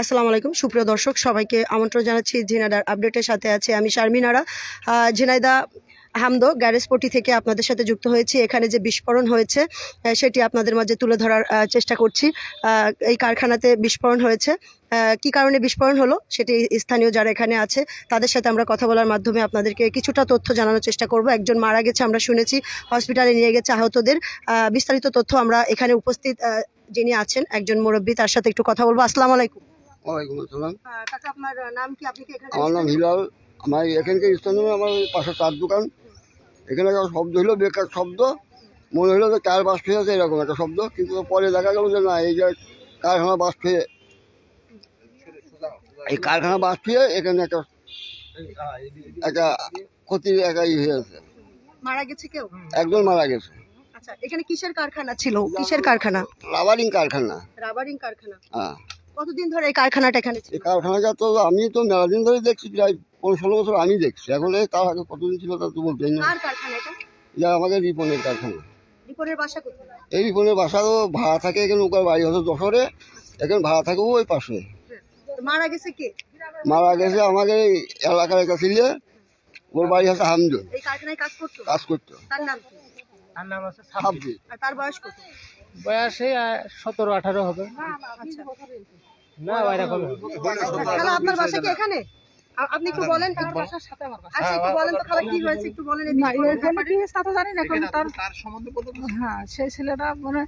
আসসালামু আলাইকুম। সুপ্রিয় দর্শক, সবাইকে আমন্ত্রণ জানাচ্ছি ঝিনাইদার আপডেটের সাথে আছে আমি শারমিনারা। ঝিনাইদা হামদো গ্যারেজপটি থেকে আপনাদের সাথে যুক্ত হয়েছি। এখানে যে বিস্ফোরণ হয়েছে সেটি আপনাদের মাঝে তুলে ধরার চেষ্টা করছি। এই কারখানাতে বিস্ফোরণ হয়েছে। কি কারণে বিস্ফোরণ হলো, সেটি স্থানীয় যারা এখানে আছে, তাদের সাথে আমরা কথা বলার মাধ্যমে আপনাদেরকে কিছুটা তথ্য জানানোর চেষ্টা করব। একজন মারা গেছে, আমরা শুনেছি, হসপিটালে নিয়ে গেছে আহতদের। বিস্তারিত তথ্য আমরা এখানে উপস্থিত যিনি আছেন, একজন মুরব্বী, তার সাথে একটু কথা বলব। আসসালামু আলাইকুম। ওয়ালাইকুম আসসালাম। কাকা আপনার নাম কি? আপনি কি এখানে আমার নাম হিলাল। আমার এখানকার স্থানীয় আমার পাশে চার দোকান। এখানে একটা শব্দ হলো বেকার শব্দ। মনে হলো যে টায়ার বাস আছে এরকম একটা শব্দ। কিন্তু পরে দেখা গেল যে না এই যে কারখানা বাস খেয়ে এই কারখানা বাস খেয়ে এখানে একটা একটা ক্ষতির একটা ই হয়েছে মারা গেছে কেউ? একজন মারা গেছে। আচ্ছা এখানে কিসের কারখানা ছিল? কিসের কারখানা? রাবারিং কারখানা। রাবারিং কারখানা। হ্যাঁ। কতদিন ধরে এই কারখানাটা এখানে ছিল? এই কারখানাটা তো আমি তো মেলা দিন ধরে দেখছি প্রায় পনেরো ষোলো বছর আমি দেখছি। এখন এই তার আগে কতদিন ছিল তা তো বলতে না কার কারখানা এটা? যা আমাদের রিপনের কারখানা। রিপনের বাসা কোথায়? এই রিপনের বাসারও ভাড়া থাকে এখানে ওকার বাড়ি হতো যশোরে। এখানে ভাড়া থাকে ওই পাশে। মারা গেছে কে? মারা গেছে আমাদের এলাকার একটা ছিল ওর বাড়ি হচ্ছে হামদ এই কারখানায় কাজ করতো? কাজ করতো। তার নাম কি? তার নাম আছে সাবজি আর তার বয়স কত? বয়সে সতেরো আঠারো হবে। আচ্ছা না ওইরকম খালা আপনার বাসা কি এখানে? আপনি একটু বলেন আচ্ছা একটু বলেন তো খালা কি হয়েছে? একটু বলেন না এখানে কি হয়েছে তা তো জানি না এখন তার হ্যাঁ সেই ছেলেটা মানে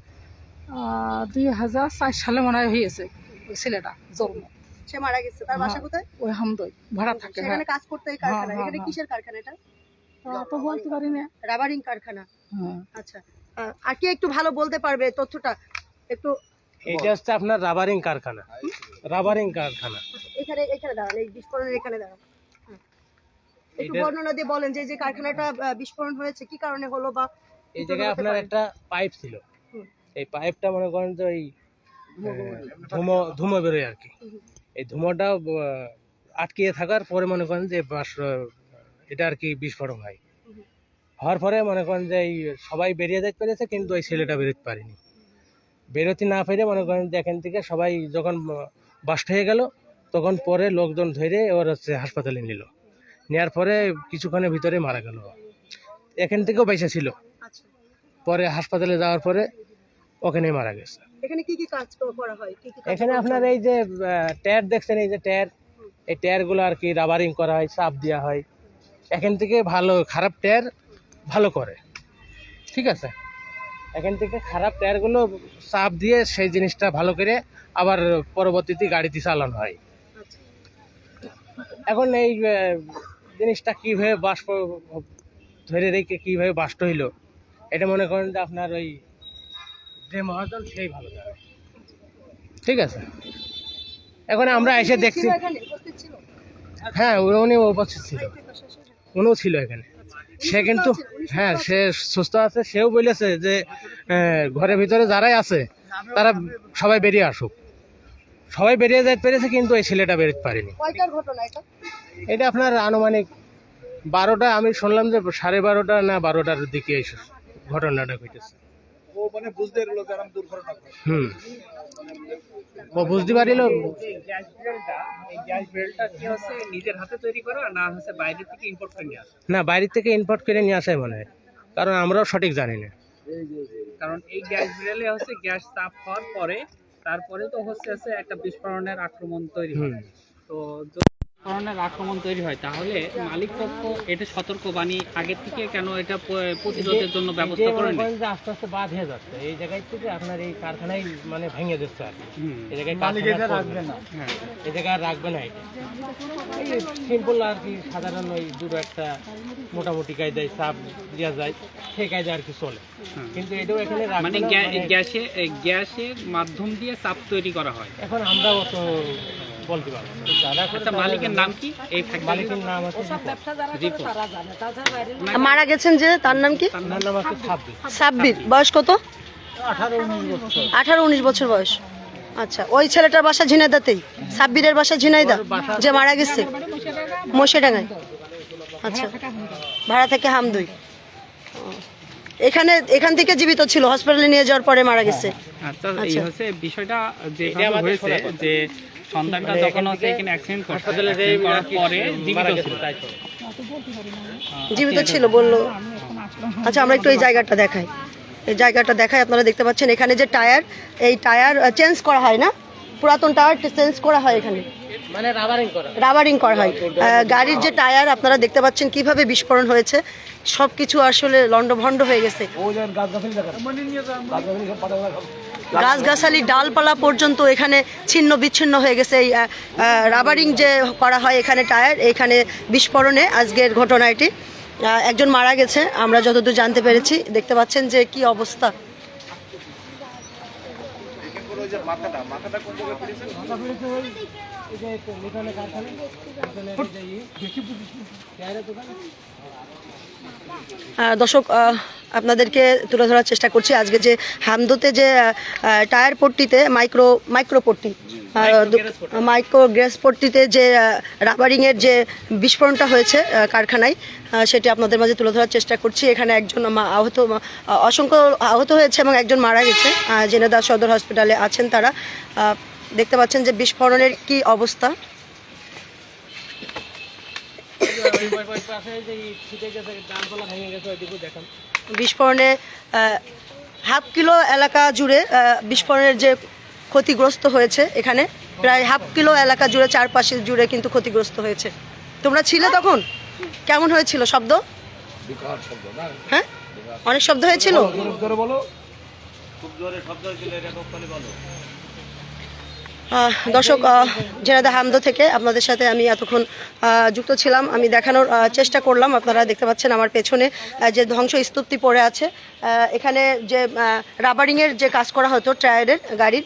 দুই হাজার চার সালে মনে হয় হয়েছে ওই ছেলেটা জন্ম। সে মারা গেছে তার বাসা হ্যাঁ। কোথায়? ওই হামদই ভাড়া থাকে হ্যাঁ। সেখানে কাজ করতে এই কারখানা হ্যাঁ, এখানে হ্যাঁ, কিসের কারখানা এটা? তো বলতে পারি না। রাবারিং কারখানা। হ্যাঁ। আচ্ছা আর কি একটু ভালো বলতে পারবে তথ্যটা? একটু এটা হচ্ছে আপনার রাবারিং কারখানা। রাবারিং কারখানা। এখানে এখানে দাঁড়ান এই বিস্ফোরণের এখানে দাঁড়ান। হ্যাঁ। একটু বর্ণনা দিয়ে বলেন যে যে কারখানাটা বিস্ফোরণ হয়েছে কি কারণে হলো বা এই জায়গায় আপনার একটা পাইপ ছিল। হুম। এই পাইপটা মনে করেন যে ওই ধুমো ধুমো বেরোয় আর কি। এই ধুমোটা আটকিয়ে থাকার পরে মনে করেন যে বাস এটা আর কি বিস্ফোরণ হয়। হওয়ার পরে মনে করেন যে এই সবাই বেরিয়ে যেতে পেরেছে কিন্তু ওই ছেলেটা বেরোতে পারেনি। বেরোতে না পেরে মনে করেন যে এখান থেকে সবাই যখন বাস্ট হয়ে গেল তখন পরে লোকজন ধরে ওর হচ্ছে হাসপাতালে নিল। নেওয়ার পরে কিছুক্ষণের ভিতরে মারা গেল। এখান থেকেও বেঁচে ছিল। আচ্ছা। পরে হাসপাতালে যাওয়ার পরে ওখানেই মারা গেছে। এখানে কি কি কাজ করা হয়? কি কি কাজ এখানে আপনার এই যে টায়ার দেখছেন এই যে টায়ার এই টায়ারগুলো আর কি রাবারিং করা হয় চাপ দেওয়া হয়। এখান থেকে ভালো খারাপ টায়ার ভালো করে। ঠিক আছে? এখান থেকে খারাপ টায়ারগুলো চাপ দিয়ে সেই জিনিসটা ভালো করে আবার পরবর্তীতে গাড়িতে চালানো হয়। এখন এই জিনিসটা কীভাবে বাষ্প ধরে রেখে কীভাবে বাষ্ট হইল এটা মনে করেন যে আপনার ওই যে মহাজন সেই ভালো যাবে ঠিক আছে? এখন আমরা এসে দেখছি এখানে হ্যাঁ উনি উপস্থিত ছিল। উনিও ছিল এখানে। সে কিন্তু হ্যাঁ সে সুস্থ আছে সেও বলেছে যে ঘরের ভিতরে যারাই আছে তারা সবাই বেরিয়ে আসুক। সবাই বেরিয়ে যেতে পেরেছে কিন্তু এই ছেলেটা বেরোতে পারেনি। এটা? এটা আপনার আনুমানিক বারোটা আমি শুনলাম যে সাড়ে বারোটা না বারোটার দিকে এই ঘটনাটা ঘটেছে। হুম। ও বুঝতে পারিল। নিজের হাতে তৈরি করা না হচ্ছে বাইরে থেকে ইম্পোর্ট করে নিয়ে আসা? না বাইরে থেকে ইম্পোর্ট করে নিয়ে আসাই মনে হয়। কারণ আমরাও সঠিক জানি না। কারণ এই গ্যাস বিড়ালে হচ্ছে গ্যাস তাপ হওয়ার পরে তারপরে তো হচ্ছে হচ্ছে একটা বিস্ফোরণের আক্রমণ তৈরি হয়। তো বিস্ফোরণের আক্রমণ তৈরি হয় তাহলে মালিক পক্ষ এটা সতর্ক বাণী আগের থেকে কেন এটা প্রতিরোধের জন্য ব্যবস্থা করেন? যে আস্তে আস্তে বাদ হয়ে যাচ্ছে এই জায়গায় থেকে আপনার এই কারখানায় মানে ভেঙে দিচ্ছে আর কি। এই জায়গায় করবে না। হ্যাঁ। এই জায়গায় আর রাখবে না এটা। এই সিম্পল আর কি সাধারণ ওই দুটো একটা মোটামুটি কায়দায় চাপ দেওয়া যায় সেই কায়দায় আর কি চলে। কিন্তু এটাও এখানে মানে মানে গ্যাসে গ্যাসের মাধ্যম দিয়ে চাপ তৈরি করা হয়। এখন আমরা অত বলতে পারব আচ্ছা মালিকের নাম কি? এই মালিকের নাম আছে দীপক। ব্যবসা যারা করে রিপোর্ট। তারা জানে তাছাড়া বাইরে মারা গেছেন যে তার নাম কি? তার নাম আছে ছাব্বিশ সাব্বির। বয়স কত? আঠারো উনিশ বছর। বয়স। আচ্ছা ওই ছেলেটার বাসা ঝিনাইদাতেই? সাব্বিরের বাসা ঝিনাইদা যে মারা গেছে? মশেডাঙ্গায় আচ্ছা ভাড়া থেকে হামদুই। এখানে এখান থেকে জীবিত ছিল হসপিটালে নিয়ে যাওয়ার পরে মারা গেছে। আচ্ছা এই আচ্ছা। হচ্ছে বিষয়টা যেভাবে হয়েছে যে সন্তানটা যখন হচ্ছে এখানে অ্যাক্সিডেন্ট করছে হাসপাতালে যে accident করার পরে জীবিত ছিল। তাই জীবিত ছিল বলল। আচ্ছা আমরা একটু এই জায়গাটা দেখাই। এই জায়গাটা দেখাই আপনারা দেখতে পাচ্ছেন এখানে যে টায়ার এই টায়ার চেঞ্জ করা হয় না? পুরাতন টায়ার চেঞ্জ করা হয় এখানে। মানে রাবারিং করা। রাবারিং করা হয়। গাড়ির যে টায়ার আপনারা দেখতে পাচ্ছেন কীভাবে বিস্ফোরণ হয়েছে সব কিছু আসলে লণ্ডভণ্ড হয়ে গেছে। গাছগাছালি ডালপালা পর্যন্ত এখানে ছিন্ন বিচ্ছিন্ন হয়ে গেছে। এই রাবারিং যে করা হয় এখানে টায়ার এখানে বিস্ফোরণে আজকের ঘটনা এটি একজন মারা গেছে আমরা যতদূর জানতে পেরেছি। দেখতে পাচ্ছেন যে কি অবস্থা। যে মাথাটা মাথাটা কোন জায়গায় পড়েছে? দর্শক আপনাদেরকে তুলে ধরার চেষ্টা করছি। আজকে যে হামদোতে যে টায়ার পট্টিতে মাইক্রো মাইক্রো পট্টি মাইক্রো গ্যাস পট্টিতে যে রাবারিংয়ের যে বিস্ফোরণটা হয়েছে কারখানায় সেটি আপনাদের মাঝে তুলে ধরার চেষ্টা করছি। এখানে একজন আহত অসংখ্য আহত হয়েছে এবং একজন মারা গেছে। জেনেদা সদর হসপিটালে আছেন তারা। দেখতে পাচ্ছেন যে বিস্ফোরণের কি অবস্থা। বিস্ফোরণে হাফ কিলো এলাকা জুড়ে বিস্ফোরণের যে ক্ষতিগ্রস্ত হয়েছে এখানে প্রায় হাফ কিলো এলাকা জুড়ে চারপাশে জুড়ে কিন্তু ক্ষতিগ্রস্ত হয়েছে। তোমরা ছিলে তখন? কেমন হয়েছিল শব্দ? হ্যাঁ? অনেক শব্দ হয়েছিল? আহ, দর্শক জেনাদা হামদো থেকে আপনাদের সাথে আমি এতক্ষণ যুক্ত ছিলাম। আমি দেখানোর চেষ্টা করলাম। আপনারা দেখতে পাচ্ছেন আমার পেছনে যে ধ্বংস স্তূপটি পড়ে আছে। এখানে যে রাবারিংয়ের যে কাজ করা হতো টায়ারের গাড়ির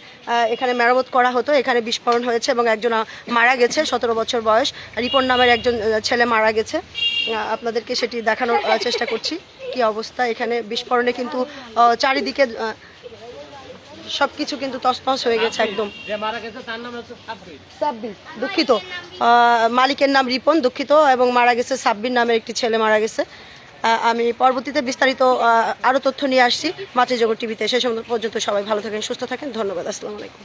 এখানে মেরামত করা হতো। এখানে বিস্ফোরণ হয়েছে এবং একজন মারা গেছে, সতেরো বছর বয়স। রিপন নামের একজন ছেলে মারা গেছে। আপনাদেরকে সেটি দেখানোর চেষ্টা করছি। কি অবস্থা? এখানে বিস্ফোরণে কিন্তু চারিদিকে সব কিছু কিন্তু তসতস হয়ে গেছে একদম। সাব্বির। দুঃখিত। মালিকের নাম রিপন দুঃখিত এবং মারা গেছে সাব্বির নামের একটি ছেলে মারা গেছে। আমি পরবর্তীতে বিস্তারিত আরও তথ্য নিয়ে আসছি মাতৃজগৎ টিভিতে। সে সময় পর্যন্ত সবাই ভালো থাকেন সুস্থ থাকেন। ধন্যবাদ আসসালামু আলাইকুম।